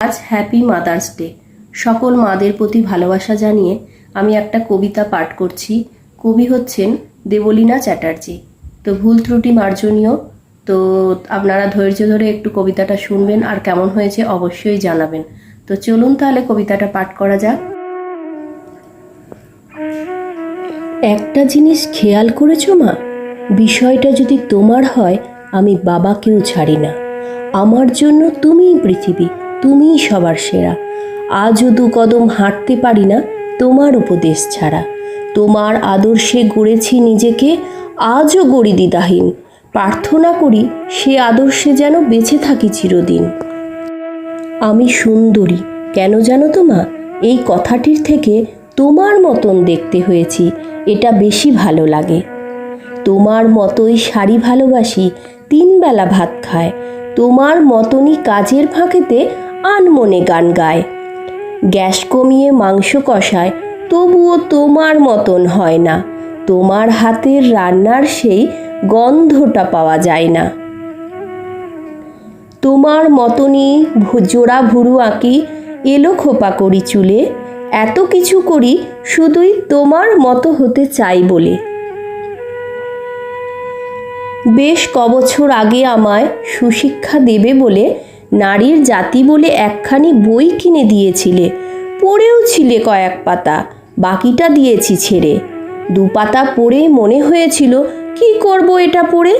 আজ happy mother's day সকল মাদের প্রতি ভালোবাসা জানিয়ে আমি একটা কবিতা পাঠ করছি। কবি হচ্ছেন দেবলীনা চ্যাটার্জি। তো ভুল ত্রুটি মার্জনীয়। তো আপনারা ধৈর্য ধরে একটু কবিতাটা শুনবেন আর কেমন হয়েছে অবশ্যই জানাবেন। তো চলুন তাহলে কবিতাটা পাঠ করা যাক। একটা জিনিস খেয়াল করেছ মা? বিষয়টা যদি তোমার হয়, আমি বাবাকেও ছাড়ি না। আমার জন্য তুমিই পৃথিবী। তুমিই সবার সেরা। আজও দু কদম হাঁটতে পারি না তোমার উপদেশ ছাড়া। তোমার আদর্শে গড়েছি নিজেকে, আজও গড়ি দ্বিধাহীন প্রার্থনা করি সে আদর্শে যেন বেঁচে থাকি চিরদিন। আমি সুন্দরী, কেন জানো তো মা? এই কথাটির থেকে তোমার মতন দেখতে হয়েছি, এটা বেশি ভালো লাগে। তোমার মতোই শাড়ি ভালোবাসি, তিনবেলা ভাত খায়। তোমার মতনই কাজের ফাঁকেতে আনমনে গান গায়। গ্যাস কমিয়ে মাংস কষায়, তবুও তোমার মতন হয় না। তোমার হাতের রান্নার সেই গন্ধটা পাওয়া যায় না। তোমার মতনই জোড়া ভুরু আঁকি, এলো খোপা করি চুলে। এত কিছু করি শুধুই তোমার মতো হতে চাই বলে। বেশ কবছর আগে আমায় সুশিক্ষা দেবে বলে নারীর জাতি বলে একখানি বই কিনে দিয়েছিলে। পড়েও ছিলে কয়েক পাতা, বাকিটা দিয়েছি ছেড়ে। দু পাতা পড়ে মনে হয়েছিল, কি করব এটা পড়ে?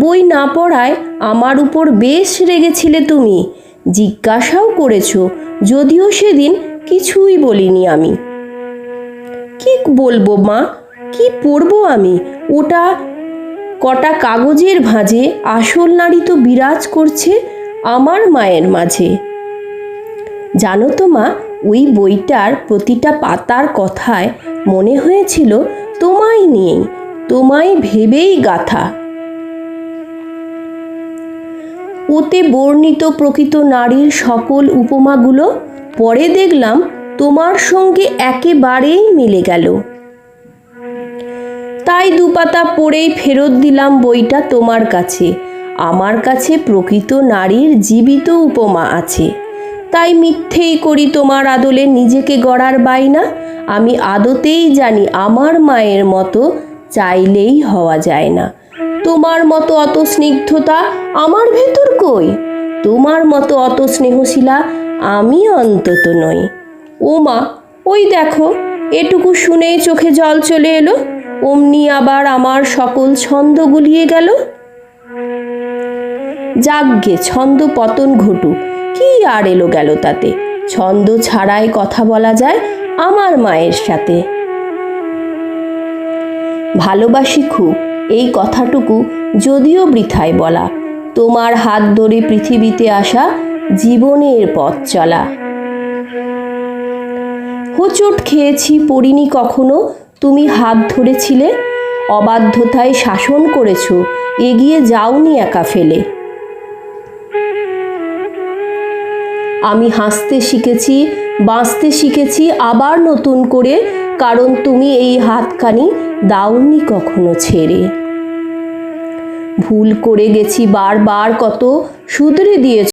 বই না পড়ায় আমার উপর বেশ রেগেছিলে তুমি। জিজ্ঞাসাও করেছ, যদিও সেদিন কিছুই বলিনি আমি। কি বলব মা, কি পড়ব আমি? ওটা কটা কাগজের ভাঁজে আসল নারী তো বিরাজ করছে আমার মায়ের মাঝে। জানো তো মা, ওই বইটার প্রতিটা পাতার কথায় মনে হয়েছিল, তোমায় নিয়েই, তোমায় ভেবেই গাথা। ওতে বর্ণিত প্রকৃত নারীর সকল উপমাগুলো পরে দেখলাম তোমার সঙ্গে একেবারেই মিলে গেল। তাই দুপাতা পড়েই ফেরত দিলাম বইটা তোমার কাছে। আমার কাছে প্রকৃত নারীর জীবিত উপমা আছে। তাই মিথ্যেই করি তোমার আদলে নিজেকে গড়ার বাইনা আমি আদতেই জানি আমার মায়ের মতো চাইলেই হওয়া যায় না। তোমার মতো অত স্নিগ্ধতা আমার ভেতর কই? তোমার মতো অত স্নেহশীলা আমি অন্তত নই। ও মা ওই দেখো, এটুকু শুনেই চোখে জল চলে এলো। অমনি আবার আমার সকল ছন্দ গুলিয়ে গেল। যাগ্গে ছন্দ পতন ঘটুক, কি আর এলো গেল তাতে? ছন্দ ছাড়াই কথা বলা যায় আমার মায়ের সাথে। ভালোবাসি খুব, এই কথাটুকু যদিও বৃথায় বলা। তোমার হাত ধরে পৃথিবীতে আসা জীবনের পথ চলা। হোচট খেয়েছি পড়িনি কখনো, তুমি হাত ধরেছিলে অবাধ্যতায় শাসন করেছ, এগিয়ে যাওনি একা ফেলে। আমি হাসতে শিখেছি, বাঁচতে শিখেছি, আবার নতুন করে, কারণ তুমি এই হাতখানি দাওনি কখনো ছেড়ে। ভুল করে গেছি বারবার, কত শুধরে দিয়েছ